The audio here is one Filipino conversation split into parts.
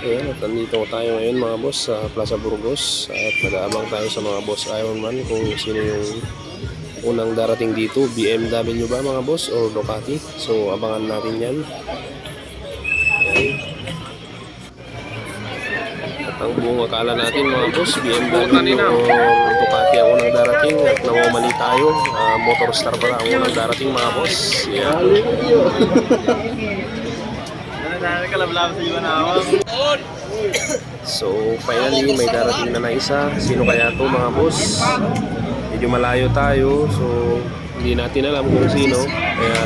Ayan, at nandito tayo ngayon mga boss sa Plaza Burgos. At nag-aabang tayo sa mga boss Ironman kung sino yung unang darating dito. BMW ba mga boss o Ducati? So abangan natin yan. Ayan. at ang buong akala natin mga boss BMW o Ducati ang unang darating at namamali tayo. Ah, Motorstar pala ang unang darating mga boss. Ayan. So finally may darating na na isa. Sino kaya to mga boss? Medyo malayo tayo so hindi natin alam kung sino. Kaya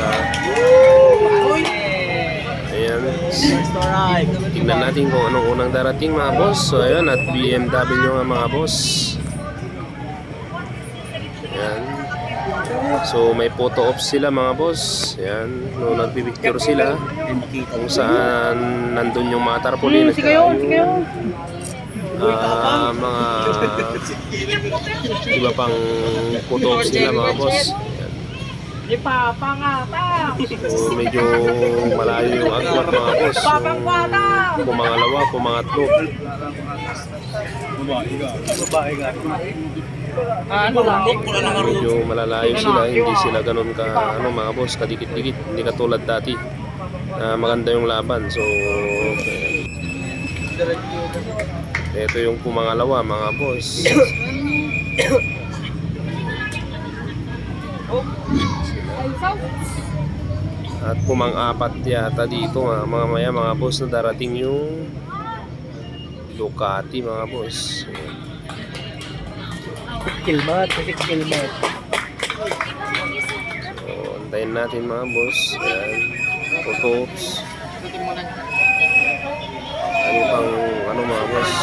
Ayan. Tingnan natin kung anong unang darating mga boss. So ayan at BMW nga mga boss. Ayan. So may photo op sila mga boss. Ayan. No, nagpipicture sila kung saan nandun yung mga tarpaulin at saka yung ah, mga iba pang photo ops nila mga boss. Ayan. Ipapangata! So medyo malayo yung agwat mga boss. Yung Papangwata! pumangalawa, pumangatlo. Ano lang? Medyo malalayo sila, hindi sila ganun ka ano mga boss, kadikit-dikit, hindi katulad dati. na maganda yung laban. So ito yung pumangalawa mga boss. At pumang-apat yata dito nga, mga maya mga boss na darating yung Ducati mga boss. Kilmat, kasi kilmat. So, antayin natin mga boss. Ayan. Photos. Ano pang, ano mga boss.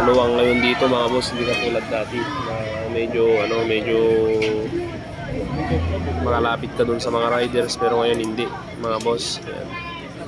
Maluwang ngayon dito mga boss, hindi katulad dati. Na medyo, ano, medyo makalapit ka dun sa mga riders pero ngayon hindi mga boss. Ayan.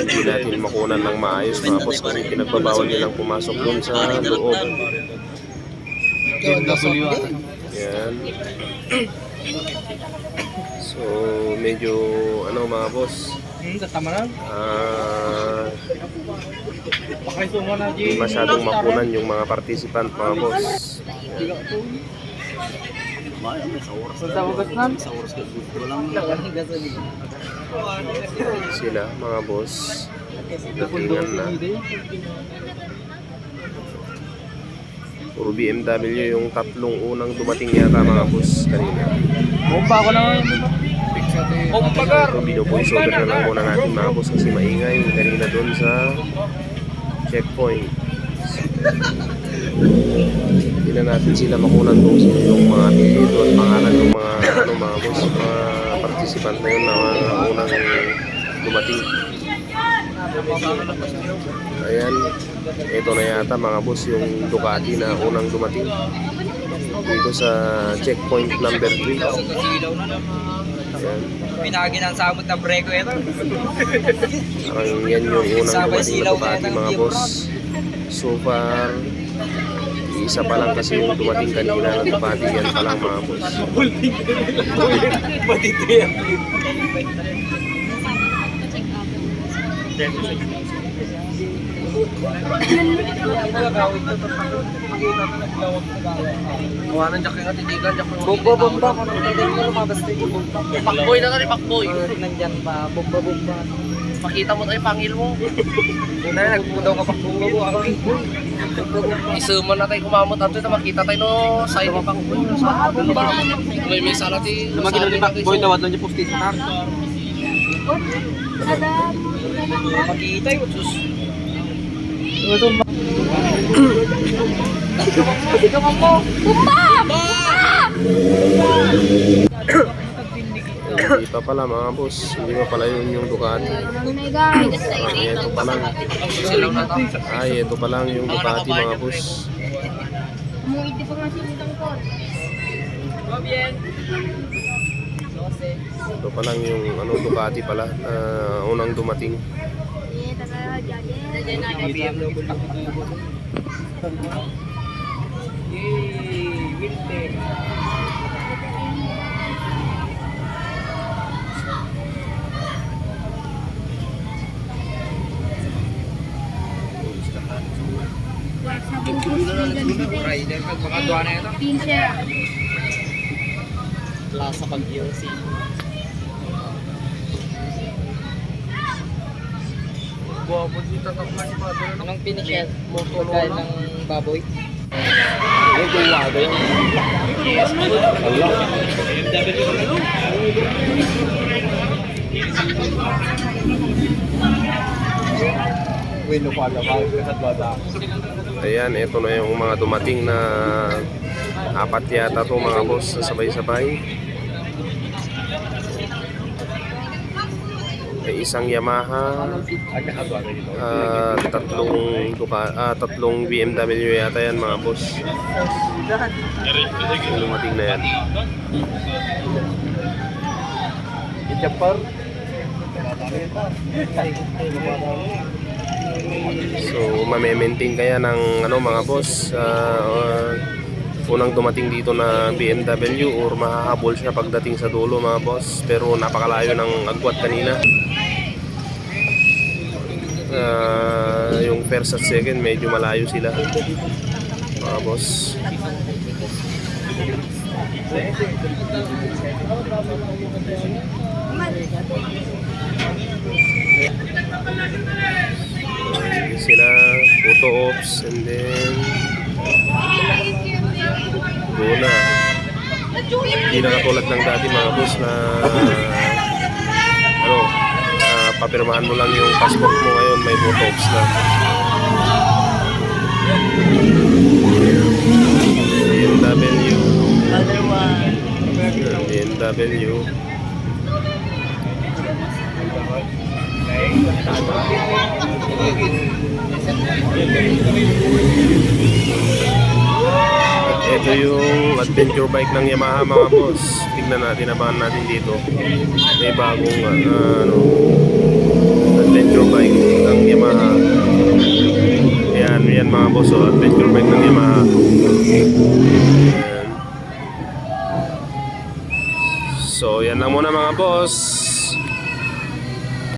Hindi natin makunan ng maayos mga boss kasi pinagbabawal nilang pumasok dun sa loob. Yan. So, medyo ano mga boss, ah, hindi masyadong makunan yung mga participant mga boss. Sa wagas nan? Sa oras ka Sila mga boss, datingan na. Puro BMW yung tatlong unang dumating yata mga boss kanina. Bomba ako na So, binuvoice over na lang muna natin mga boss kasi maingay kanina doon sa checkpoint. Hindi na natin sila makunan kung sino yung mga apelido at pangalan ng mga ano mga boss, mga participant na yun na mga unang dumating. Ayan, ito na yata mga boss yung Ducati na unang dumating dito sa checkpoint number 3. Ayan. Pinagi ng samot ng breko ito. Parang yan yung unang dumating na Ducati na mga boss. So far, isa pa lang kasi yung dumating kanina na Ducati yan pa lang mga boss. Batito yan. Kuha ng jack yung atitigan, jack yung Bomba, bomba. Kung hindi mo lumabas na yung bomba. Pakboy na nga pakboy. Ah, Nandyan pa. Bomba, bomba. Pakita mo tayo pangil mo. Una, nagpundaw ka pa bomba mo. Isuman na tayo kumamot ato na makita tayo no side ni pakboy. Sa bomba. May may sala ti. Lumagin ni Pakboy, tawad lang yung post-it na. Makita yun. Sus. Hindi pa pala mga boss, hindi pa pala yun yung Ducati. Ay, ito pa lang. Ay, ito pa lang yung Ducati mga boss. Umuwi di pa nga si Utang ko. Ito pa lang yung ano, Ducati pala na unang dumating. Eh, taga Jagger. Sa Burgos, Ligan City. Rider ka, baka doon na ito. Pincher. Plaza Baguio si Guwapo dito ka man si Mother. Anong pinisyan? Pagkain ng baboy? Ayan, ito na yung mga dumating na apat yata to mga boss na sabay-sabay. Isang Yamaha, ah, tatlong Duca, ah, tatlong BMW yata yan mga boss. Dumating na yan. So, mame-maintain kaya ng ano mga boss ah, ah, unang dumating dito na BMW or mahahabol siya pagdating sa dulo mga boss pero napakalayo ng agwat kanina. Ah, yung first at second medyo malayo sila mga boss. Sila, photo ops, and then go na. Hindi na katulad ng dati mga boss na ano, ah, papirmahan mo lang yung passport mo ngayon, may ops na. BMW. BMW. At ito yung adventure bike ng Yamaha mga boss. Tignan natin, abangan natin dito. May bagong ah, ano, adventure bike ng Yamaha. Ayan, yan mga boss, oh, adventure bike ng Yamaha. So, yan lang muna mga boss.